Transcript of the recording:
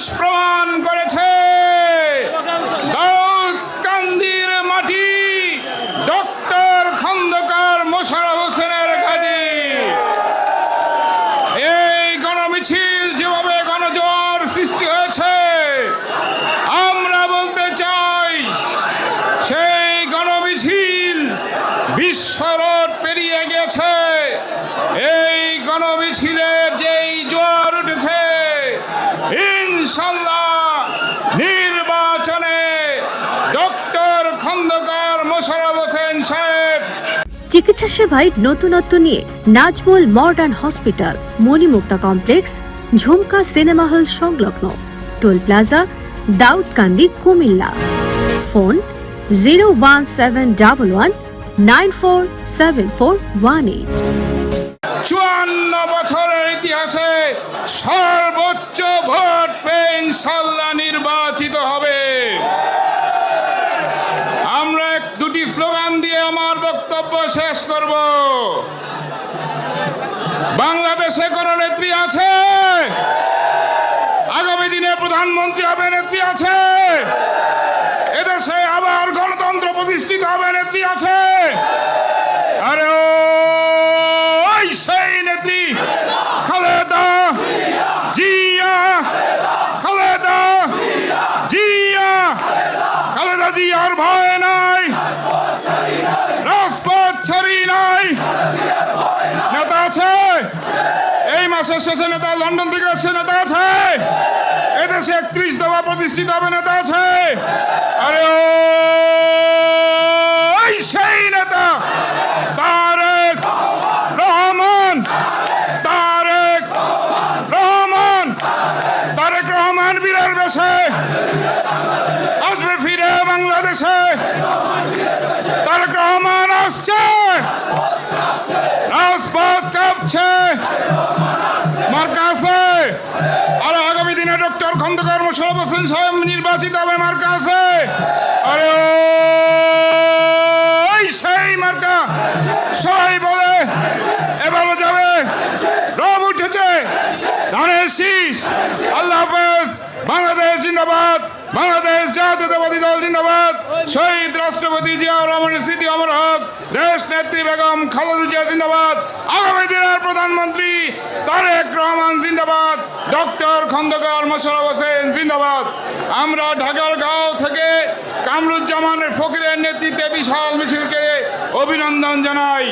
ইতিহাস প্রমাণ করেছে। কান্দির মাটি, ডক্টর খন্দকার মোশারফ হোসেনের কাজে এই গণমিছিল যেভাবে গণজোয়ার সৃষ্টি হয়েছে, আমরা বলতে চাই, সেই গণমিছিল বিশ্বর চিকিৎসা সেবায় নতুনত্ব নিয়ে Nazmul modern hospital, Monimukta complex, Jhumka cinema hall সংলগ্ন, toll plaza, Daudkandi, Comilla. Phone zero one seven double one nine four seven four one eight. চুয়ান্ন বছরের ইতিহাসে সর্বোচ্চ ভোট পেয়ে ইনশাল্লাহ নির্বাচিত হবে আমরা এক দুটি স্লোগান দিয়ে আমার বক্তব্য শেষ করব বাংলাদেশে কোন নেত্রী আছে? আগামী দিনে প্রধানমন্ত্রী হবে, নেত্রী আছে। এদেশে আবার গণতন্ত্র প্রতিষ্ঠিত হবে, নেত্রী আছে। আরে ওই সেই নেত্রী, খালেদা জিয়া খালেদা জিয়া, খালেদা জিয়ার ভয় নাই, রাজপথ ছাড়ি নাই নেতা আছে এই শেষে নেতা, লন্ডন থেকে আসছে নেতা আছে। এদেশে একত্রিশ দফা প্রতিষ্ঠিত হবে, নেতা আছে। আরে সেই নেতা, তারেক রহমান রহমান, তারেক রহমান বীরের বেশে আসবে ফিরে বাংলাদেশে। তারেক রহমান আসছে, রাজপথ কাঁপছে। খন্দকার মোশারফ হোসেন সাহেব নির্বাচিত হবে মার্কা আছে। আরে সেই মার্কা। সবাই বলে এবারও যাবে। রব উঠেছে। ধানের শীষ। আল্লাহ হাফেজ। বাংলাদেশ জিন্দাবাদ। বাংলাদেশ জাতীয়তাবাদী দল জিন্দাবাদ। শহীদ রাষ্ট্রপতি জিয়াউর রহমানের স্মৃতি অমর হক। দেশ নেত্রী বেগম খালেদা জিয়া জিন্দাবাদ। আগামী দিনের প্রধানমন্ত্রী তারেক রহমান জিন্দাবাদ। ডক্টর খন্দকার মোশারফ হোসেন জিন্দাবাদ। আমরা ঢাকার গাঁও থেকে কামরুজ্জামানের ফকিরের নেতৃত্বে বিশাল মিছিলকে অভিনন্দন জানাই।